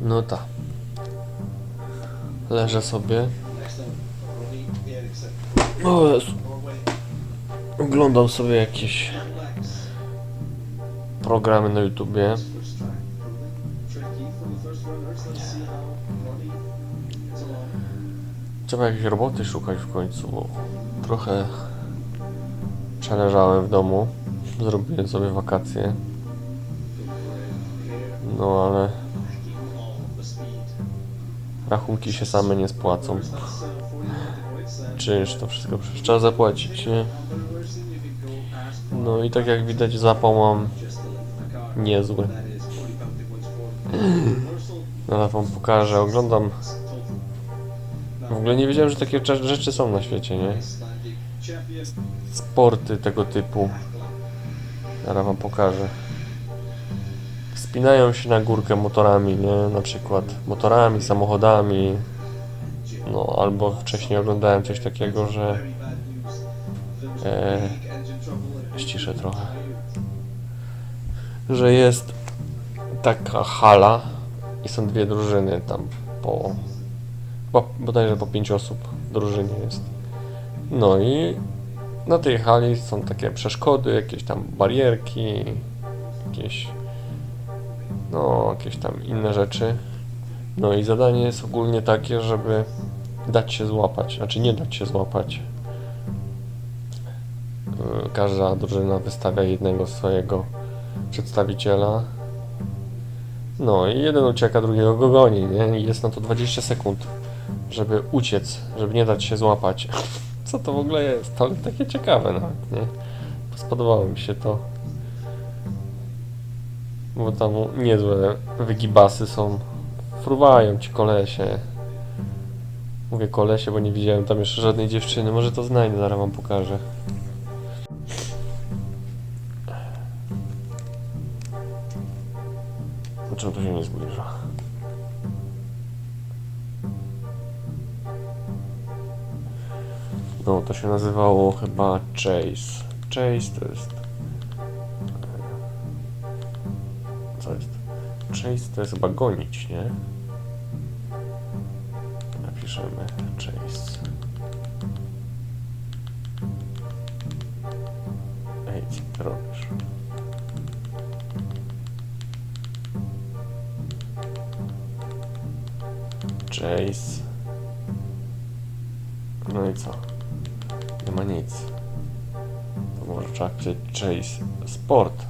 No tak. Leżę sobie. O Jezu. Oglądam sobie jakieś programy na YouTubie. Trzeba jakiejś roboty szukać w końcu, bo trochę przeleżałem w domu. Zrobiłem sobie wakacje. No ale rachunki się same nie spłacą. Czynsz to wszystko trzeba zapłacić, nie? No i tak jak widać zapał mam niezły. Zaraz wam pokażę, oglądam. W ogóle nie wiedziałem, że takie rzeczy są na świecie, nie? Sporty tego typu. Zaraz wam pokażę. Wspinają się na górkę motorami, nie? Na przykład motorami, samochodami. No, albo wcześniej oglądałem coś takiego, że e, ściszę trochę. Że jest taka hala i są dwie drużyny tam po bo, bodajże po pięć osób w drużynie jest. No i na tej hali są takie przeszkody, jakieś tam barierki, jakieś no, jakieś tam inne rzeczy. No i zadanie jest ogólnie takie, żeby dać się złapać, znaczy nie dać się złapać. Każda drużyna wystawia jednego swojego przedstawiciela. No i jeden ucieka, drugiego go goni, nie? I jest na to 20 sekund, żeby uciec, żeby nie dać się złapać. Co to w ogóle jest? Ale takie ciekawe nawet, nie? Spodobało mi się to. Bo tam niezłe wygibasy są. Fruwają ci kolesie. Mówię kolesie, bo nie widziałem tam jeszcze żadnej dziewczyny. Może to znajdę, zaraz wam pokażę. Dlaczego to się nie zbliża? No, to się nazywało chyba Chase. Chase to jest. Co jest? Chase to jest chyba gonić, nie? Napiszemy Chase. Ej, co ty robisz? Chase. No i co? Nie ma nic. To może trzeba pisać Chase Sport.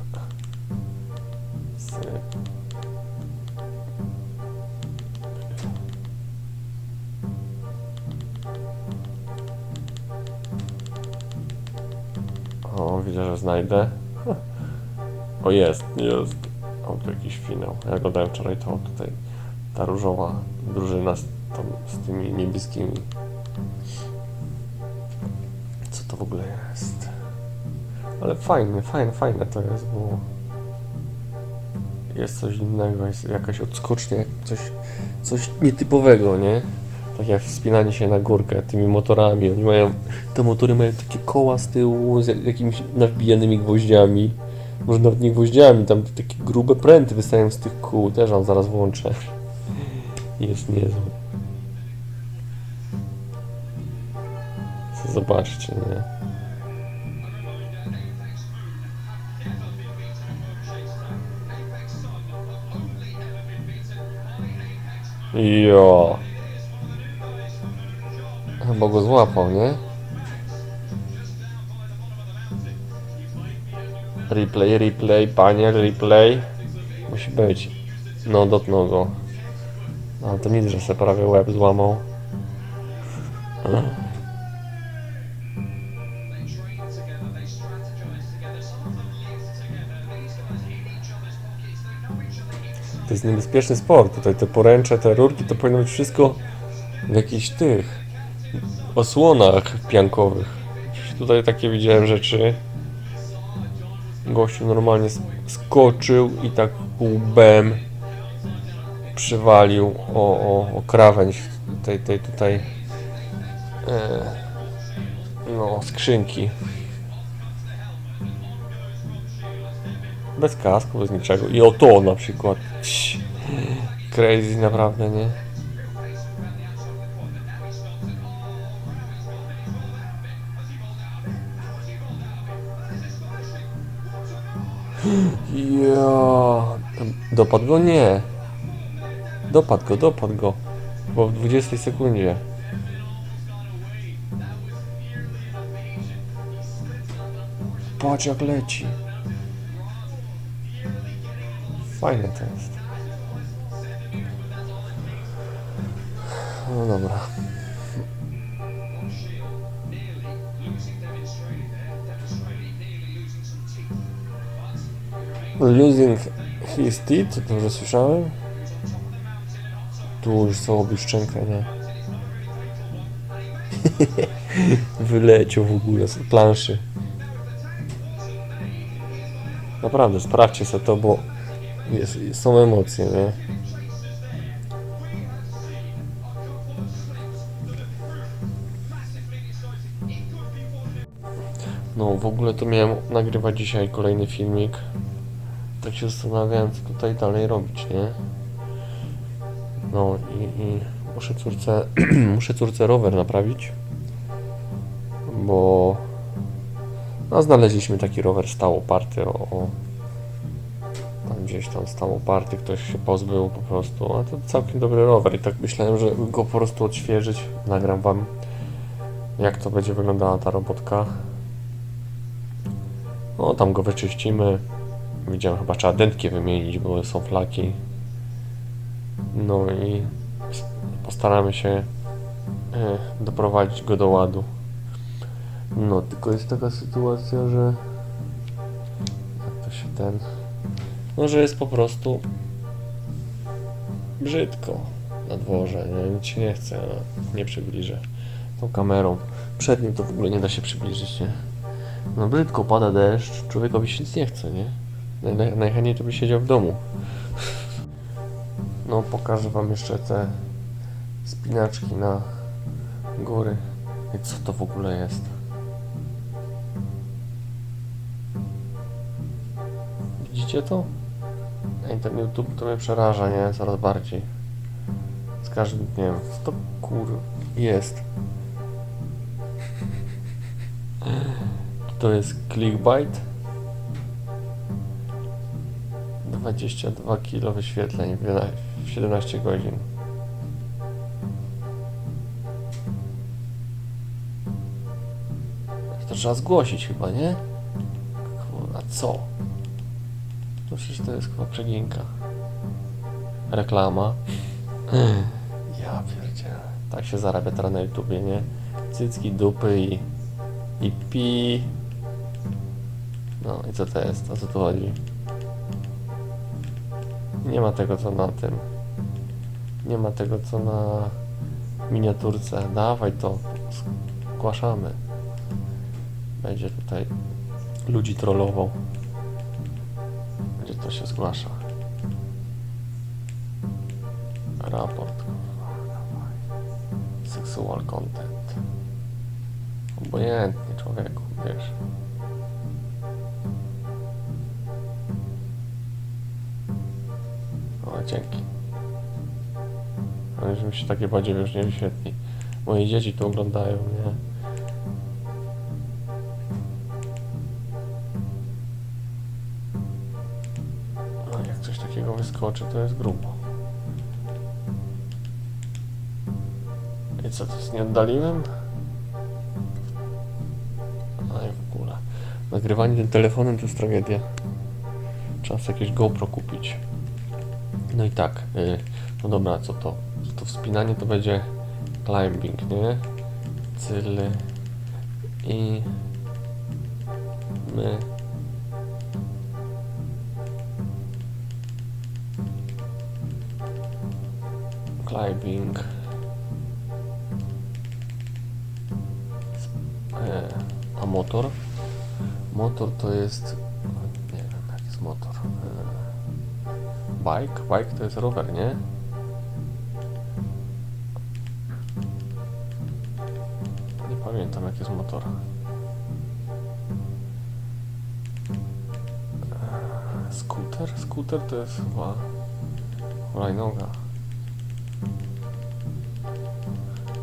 Znajdę. O, jest, jest. O, tu jakiś finał. Ja oglądałem wczoraj to tutaj. Ta różowa drużyna z, z tymi niebieskimi. Co to w ogóle jest? Ale fajne, fajne, fajne to jest, bo jest coś innego, jest jakaś odskocznia, coś, coś nietypowego, nie? Tak jak wspinanie się na górkę tymi motorami. Oni mają, te motory mają takie koła z tyłu z jakimiś nawbijanymi gwoździami. Może nawet nie gwoździami, tam takie grube pręty wystają z tych kół. Też wam zaraz włączę. Jest niezły. Zobaczcie, nie? Jo. Chyba go złapał, nie? Replay, replay, panie, replay. Musi być. No, dotknął go. No, ale to nic, że sobie prawie łeb złamał. To jest niebezpieczny sport. Tutaj te poręcze, te rurki, to powinno być wszystko w jakichś tych osłonach piankowych. Tutaj takie widziałem rzeczy. Gościu normalnie sk- skoczył i tak łbem przywalił o, o, o krawędź tej, tej tutaj e, no, skrzynki. Bez kasku, bez niczego. I o to na przykład. Crazy naprawdę, nie? Dopadł go? Nie. Dopadł go, dopadł go. Bo w 20 sekundzie. Patrz jak leci. Fajne to. No dobra. Losing his teeth, to dobrze słyszałem? Tu już są szczękę, nie? Wyleciał w ogóle z planszy. Naprawdę, sprawdźcie sobie to, bo jest, są emocje, nie? No, w ogóle to miałem nagrywać dzisiaj kolejny filmik. Tak się zastanawiałem, co tutaj dalej robić, nie? No i, i muszę córce, muszę córce rower naprawić, bo no, znaleźliśmy taki rower stał oparty o, o tam gdzieś tam stał oparty, ktoś się pozbył po prostu, a to całkiem dobry rower i tak myślałem, że go po prostu odświeżyć, nagram wam jak to będzie wyglądała ta robotka. No tam go wyczyścimy, widziałem chyba trzeba dętki wymienić, bo są flaki. No i postaramy się e, doprowadzić go do ładu. No, tylko jest taka sytuacja, że jak to się ten. No, że jest po prostu brzydko na dworze, nie? Nic się nie chce, nie przybliżę tą kamerą. Przed nim to w ogóle nie da się przybliżyć, nie? No brzydko pada deszcz, człowiekowi się nic nie chce, nie? Naj, naj, najchętniej to by siedział w domu. No, pokażę wam jeszcze te spinaczki na góry. I co to w ogóle jest? Widzicie to? Ej, ten YouTube to mnie przeraża, nie? Coraz bardziej. Z każdym dniem. Co to kur... jest? To jest clickbait. 22 kilo wyświetleń w jedna- w 17 godzin. To trzeba zgłosić chyba, nie? Kurwa, co? No przecież to jest chyba przeginka. Reklama. Ja pierdzielę. Tak się zarabia teraz na YouTubie, nie? Cycki, dupy i... i pi... No i co to jest? O co tu chodzi? Nie ma tego co na tym. Nie ma tego co na miniaturce. Dawaj to. Zgłaszamy. Będzie tutaj ludzi trollował. Gdzie to się zgłasza? Raport. Sexual content. Obojętnie człowieku, wiesz. Dzięki. Ale że mi się takie badziewie już nie wyświetli. Moje dzieci to oglądają, nie? A jak coś takiego wyskoczy, to jest grubo. I co, to jest nie oddaliłem? A i w ogóle. Nagrywanie tym telefonem to jest tragedia. Trzeba sobie jakieś GoPro kupić. No i tak, y, no dobra, co to? To wspinanie to będzie climbing, nie? Cyly i my climbing e, a motor? Motor to jest bike. Bike to jest rower, nie? Nie pamiętam jak jest motor. Eee, skuter? Skuter to jest chyba hulajnoga.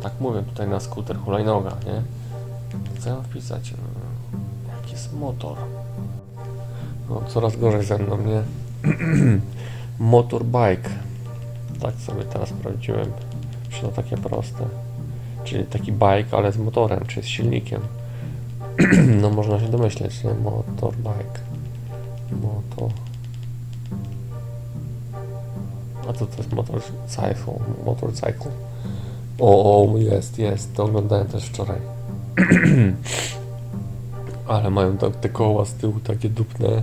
Tak mówię tutaj na skuter hulajnoga, nie? Chcę wpisać? Mm, Jaki jest motor? No, coraz gorzej ze mną, nie? Motorbike. Tak sobie teraz sprawdziłem, czy to takie proste. Czyli taki bike, ale z motorem, czy z silnikiem. no można się domyśleć, nie? Motorbike. Moto... A co to jest motorcycle? Motorcycle. O, o, jest, jest. To oglądałem też wczoraj. Ale mają tak te koła z tyłu takie dupne.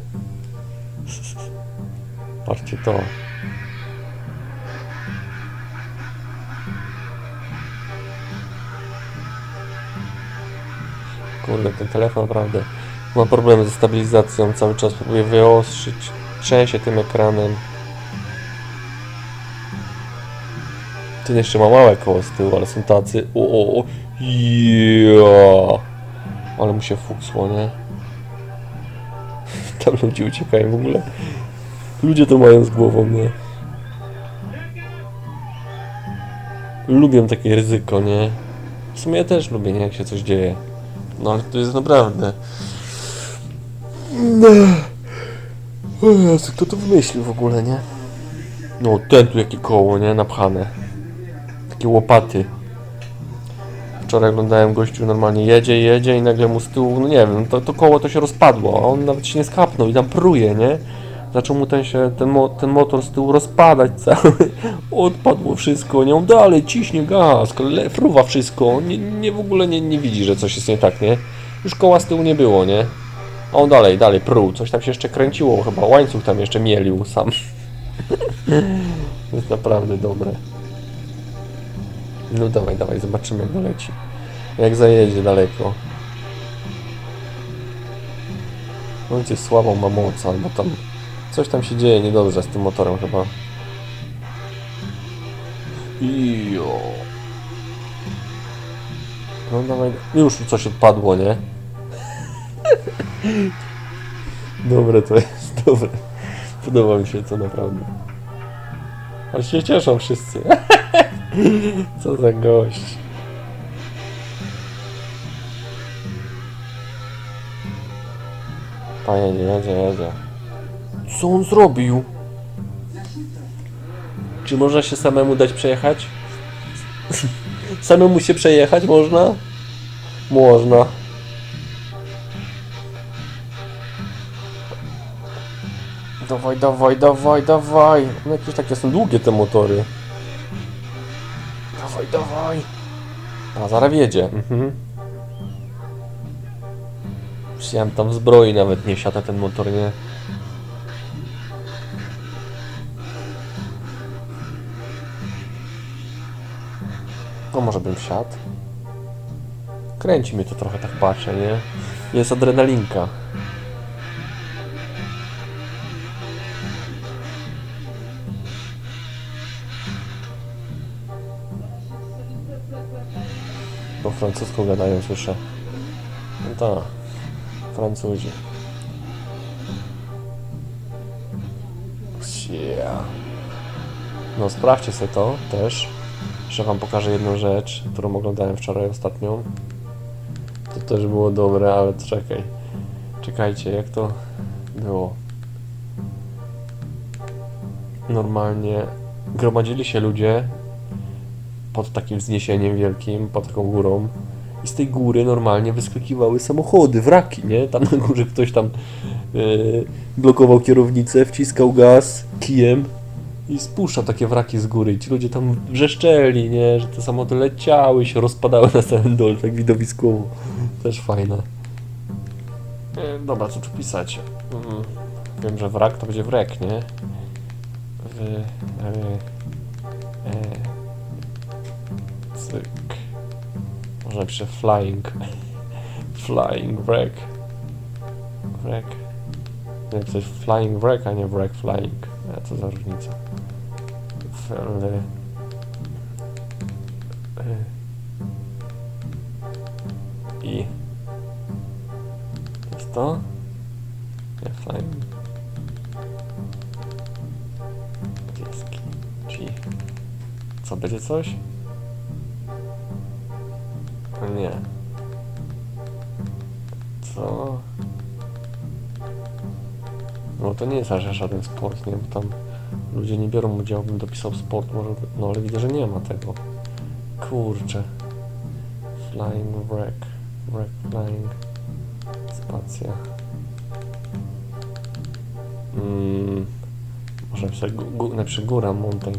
Patrzcie to. Kurde, ten telefon naprawdę ma problemy ze stabilizacją. Cały czas próbuję wyostrzyć. Trzęsie tym ekranem. Ten jeszcze ma małe koło z tyłu, ale są tacy. O, o, o. Ja. Ale mu się fuksło, nie? Tam ludzie uciekają w ogóle. Ludzie to mają z głową, nie? Lubię takie ryzyko, nie? W sumie ja też lubię, nie? Jak się coś dzieje. No ale to jest naprawdę... No. O Jezu, kto to wymyślił w ogóle, nie? No, ten tu jakie koło, nie? Napchane. Takie łopaty. Wczoraj oglądałem gościu normalnie jedzie, jedzie i nagle mu z tyłu, no nie wiem, to, to koło to się rozpadło, a on nawet się nie skapnął i tam pruje, nie? Zaczął mu ten się, ten, mo, ten motor z tyłu rozpadać cały, odpadło wszystko, nie? On dalej ciśnie gaz, fruwa wszystko, on nie, nie w ogóle nie, nie widzi, że coś jest nie tak, nie? Już koła z tyłu nie było, nie? A on dalej, dalej pruł, coś tam się jeszcze kręciło, chyba łańcuch tam jeszcze mielił sam. jest naprawdę dobre. No dawaj, dawaj, zobaczymy jak doleci. Jak zajedzie daleko. Ojciec słabą ma moc, albo tam coś tam się dzieje niedobrze z tym motorem chyba. Jo. No dawaj, już coś odpadło, nie? dobre to jest, dobre. Podoba mi się to naprawdę. Ale się cieszą wszyscy. Co za gość. Panie, nie jedzie, jedzie. Co on zrobił? Czy można się samemu dać przejechać? samemu się przejechać można? Można. Dawaj, dawaj, dawaj, dawaj. No jakieś takie są długie te motory. Dawaj, dawaj. A zaraz wiedzie. Mhm. Myślałem tam zbroi nawet nie wsiada ten motor, nie? No może bym wsiadł. Kręci mnie to trochę, tak patrzę, nie? Jest adrenalinka. Po francusku gadają, słyszę. No tak, Francuzi. Yeah. No sprawdźcie sobie to też. Jeszcze wam pokażę jedną rzecz, którą oglądałem wczoraj ostatnią. To też było dobre, ale czekaj. Czekajcie, jak to było. Normalnie gromadzili się ludzie pod takim wzniesieniem wielkim, pod taką górą. I z tej góry normalnie wyskakiwały samochody, wraki, nie? Tam na górze ktoś tam yy, blokował kierownicę, wciskał gaz kijem i spuszczał takie wraki z góry. I ci ludzie tam wrzeszczeli, nie? Że te samochody leciały, się rozpadały na samym dole, tak widowiskowo. Też fajne. E, dobra, co tu pisać? Mm, wiem, że wrak to będzie wrek, nie? W, e, e, cyk. Można napiszę flying. Flying wreck. Wreck. Napisać flying wreck, a nie wreck flying. A co za różnica. Fl... y, I. Jest to? Nie, flying. Pieski. G. Co, będzie coś? O nie. Co? No to nie jest aż żaden sport, nie? Bo tam ludzie nie biorą udziału, bym dopisał sport, może, no ale widzę, że nie ma tego. Kurczę. Flying wreck. Wreck flying. Spacja. Mm, może napisać napiszę góra, mountain.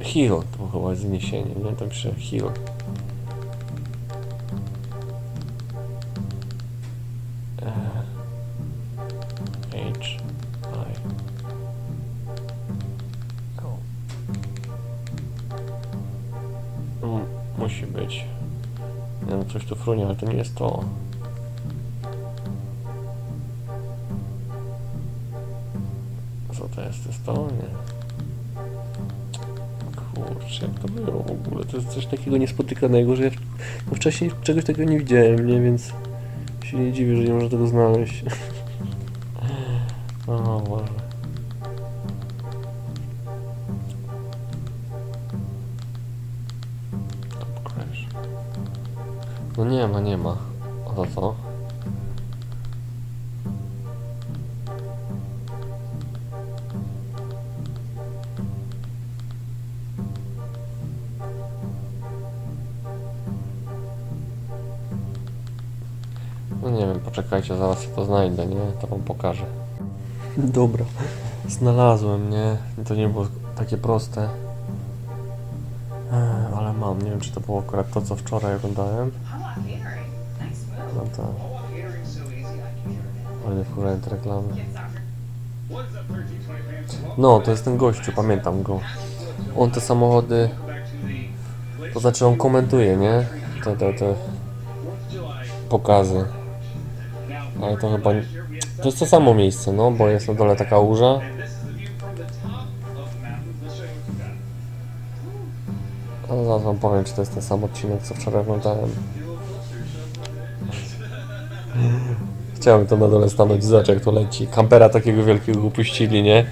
Hill, to chyba jest nie? To pisze hill. Musi być. Nie wiem, coś tu frunie, ale to nie jest to. Co to jest? To jest to? Nie. Kurczę, jak to było w ogóle? To jest coś takiego niespotykanego, że ja wcześniej czegoś takiego nie widziałem, nie? Więc się nie dziwię, że nie można tego znaleźć. No nie wiem, poczekajcie, zaraz to znajdę, nie? To wam pokażę. Dobra, znalazłem, nie? To nie było takie proste. Ech, Ale mam, nie wiem czy to było akurat to, co wczoraj oglądałem. No it. ale wkurzałem te reklamy. Yes, doctor. What is up, 1320 fans? No, to jest ten gościu, pamiętam go. On te samochody, to znaczy on komentuje, nie? Te, te, te 4th of July. pokazy. Ale to chyba... To jest to samo miejsce, no, bo jest na dole taka got. Ale zaraz wam powiem, czy to jest ten sam odcinek, co wczoraj oglądałem. Chciałem to na dole stanąć, zobacz jak to leci. Kampera takiego wielkiego upuścili, nie?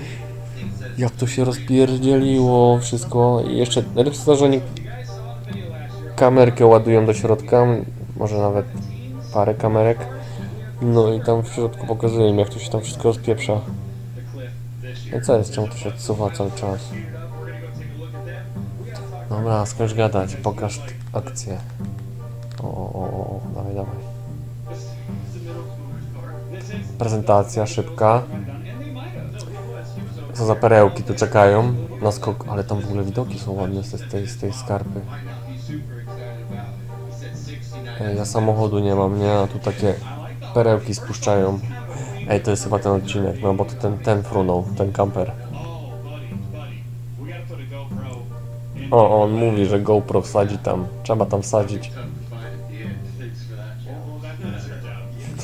Jak to się rozpierdzieliło wszystko. I jeszcze najlepsze to, że oni kamerkę ładują do środka, może nawet parę kamerek. No i tam w środku pokazują im, jak to się tam wszystko rozpieprza. No co jest, czemu to się odsuwa cały czas? Dobra, skończ gadać, pokaż akcję. O, o, o, o, dawaj, dawaj. Prezentacja szybka. Co za perełki tu czekają na skok, ale tam w ogóle widoki są ładne z tej, z tej skarpy. might not be super excited about it. He said 69. Ej, ja samochodu nie mam, nie? A tu takie perełki spuszczają. Ej, to jest chyba ten odcinek, no bo to ten, ten frunął, ten kamper. O, on mówi, że GoPro wsadzi tam. Trzeba tam wsadzić.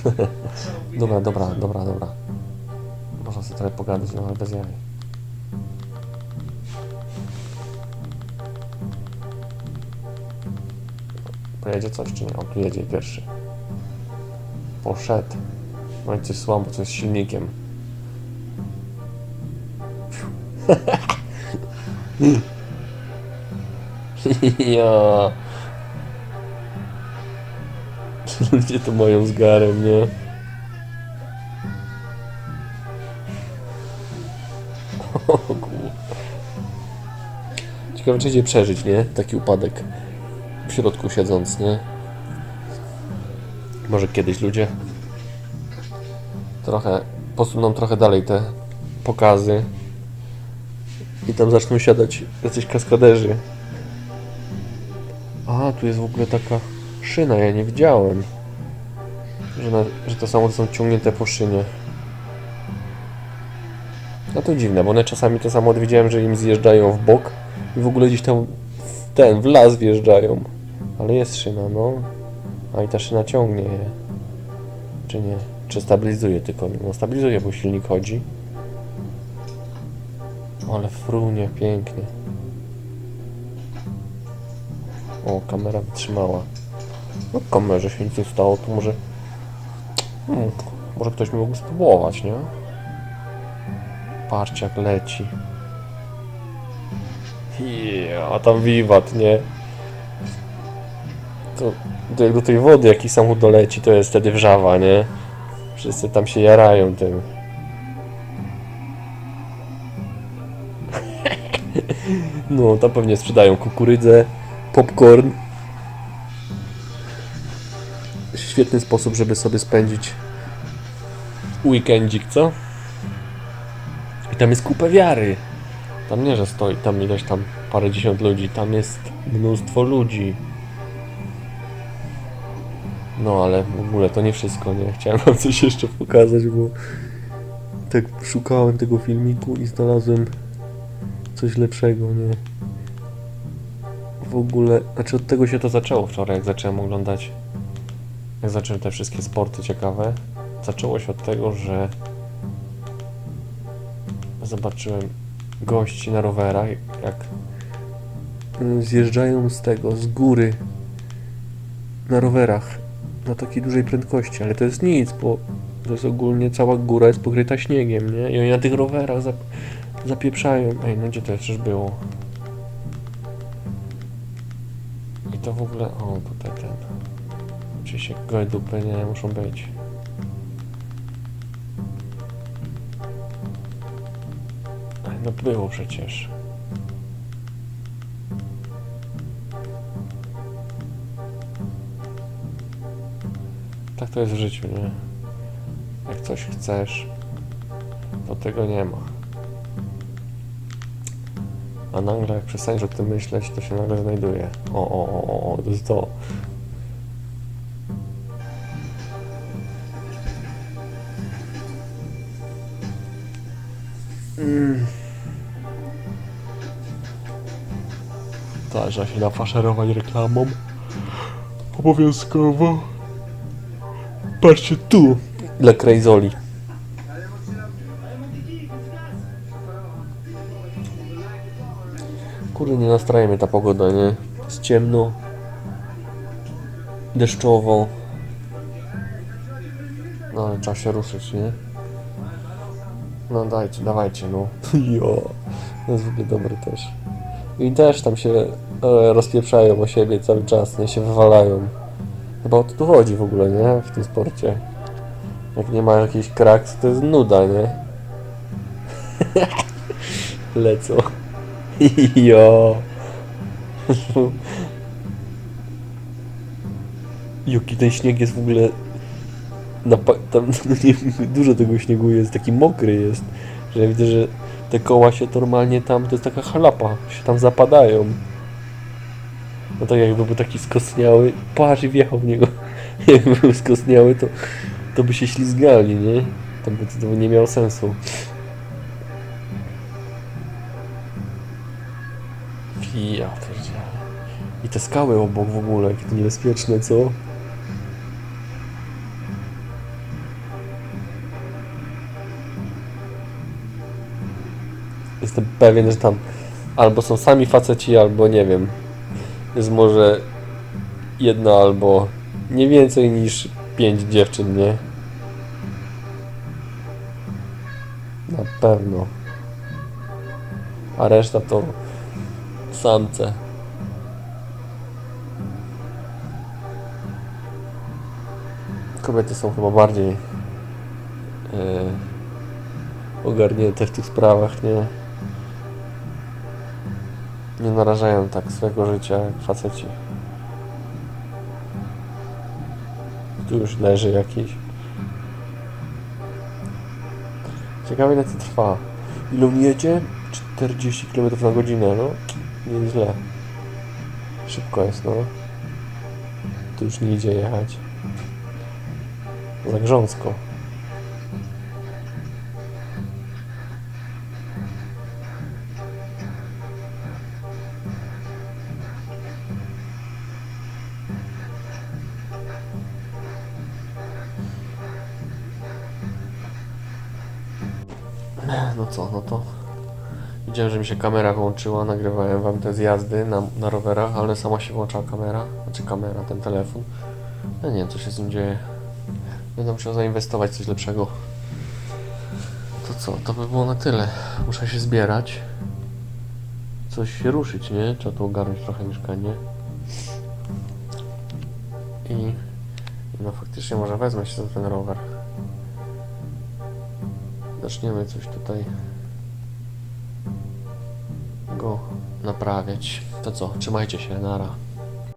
Dobra, dobra, dobra, dobra. Można sobie trochę pogadać, no ale bez jaj. Pojedzie coś czy nie? On tu jedzie pierwszy. Poszedł. No i coś słabo, coś z silnikiem. ja. Ludzie to mają z garem, nie? O. Ciekawe, czy idzie przeżyć, nie? Taki upadek. W środku siedząc, nie? Może kiedyś ludzie trochę posuną trochę dalej te pokazy i tam zaczną siadać jacyś kaskaderzy. A, tu jest w ogóle taka szyna, ja nie widziałem. Że, na, że te samochody są ciągnięte po szynie. No to dziwne, bo one czasami te samochody widziałem, że im zjeżdżają w bok i w ogóle gdzieś tam w ten, w las wjeżdżają. Ale jest szyna, no. A i ta szyna ciągnie je. Czy nie? Czy stabilizuje tylko? No stabilizuje, bo silnik chodzi. Ale frunie, pięknie. O, kamera wytrzymała. No kamerze się nic nie stało, to może... Hmm, może ktoś by mógł spróbować, nie? Patrzcie jak leci. Ja, tam wiwat, nie? To, jak do tej wody jakiś samochód doleci, to jest wtedy wrzawa, nie? Wszyscy tam się jarają tym. No, tam pewnie sprzedają kukurydzę, popcorn. Świetny sposób, żeby sobie spędzić weekendzik, co? I tam jest kupę wiary. Tam nie, że stoi tam ileś tam parę dziesiąt ludzi, tam jest mnóstwo ludzi. No ale w ogóle to nie wszystko, nie? Chciałem wam coś jeszcze pokazać, bo tak szukałem tego filmiku i znalazłem coś lepszego, nie? W ogóle, znaczy od tego się to zaczęło wczoraj, jak zacząłem oglądać, jak zacząłem te wszystkie sporty ciekawe. Zaczęło się od tego, że zobaczyłem gości na rowerach, jak zjeżdżają z tego, z góry na rowerach na takiej dużej prędkości, ale to jest nic, bo to jest ogólnie cała góra jest pokryta śniegiem, nie? I oni na tych rowerach zap zapieprzają. Ej, no gdzie to jeszcze było? I to w ogóle, o tutaj ten, oczywiście gołe dupy nie muszą być. No było przecież. Tak to jest w życiu, nie? Jak coś chcesz, to tego nie ma. A nagle jak przestaniesz o tym myśleć, to się nagle znajduje. O, o, o, o, o to jest to. Mm. Tak, trzeba się nafaszerować reklamą. Obowiązkowo. Patrzcie tu! Dla Crazoli. Kurde, nie nastraja mnie ta pogoda, nie? Jest ciemno. Deszczowo. No ale trzeba się ruszyć, nie? No dajcie, dawajcie, no. Jo, to jest w ogóle dobre też. I też tam się e, rozpieprzają o siebie cały czas, nie? Się wywalają. Chyba o to tu chodzi w ogóle, nie? W tym sporcie. Jak nie ma jakiejś kraks, to jest nuda, nie? Lecą. Jo. Jaki ten śnieg jest w ogóle... Tam nie, dużo tego śniegu jest, taki mokry jest, że ja widzę, że te koła się normalnie tam, to jest taka chlapa, się tam zapadają. No tak jakby był taki skostniały, patrz i wjechał w niego. Jakby był skostniały, to, to by się ślizgali, nie? To by to nie miało sensu. Ja pierdzielę. I te skały obok w ogóle, jakie to niebezpieczne, co? Jestem pewien, że tam albo są sami faceci, albo nie wiem. Jest może jedna albo nie więcej niż pięć dziewczyn, nie? Na pewno. A reszta to samce. Kobiety są chyba bardziej yy, ogarnięte w tych sprawach, nie? Nie narażają tak swojego życia jak faceci. Tu już leży jakiś. Ciekawe ile to trwa. Ile jedzie? 40 km na godzinę, no. Nieźle. Szybko jest, no. Tu już nie idzie jechać. Za No co, no to Widziałem, że mi się kamera włączyła, nagrywałem wam te zjazdy na, na rowerach, ale sama się włączała kamera, znaczy kamera, ten telefon. Ja nie wiem, co się z nim dzieje. Będę musiał zainwestować w coś lepszego. To co, to by było na tyle. Muszę się zbierać. coś się ruszyć, nie? Trzeba tu ogarnąć trochę mieszkanie. I no faktycznie może wezmę się za ten rower. Zaczniemy coś tutaj go naprawiać. To co, trzymajcie się, nara.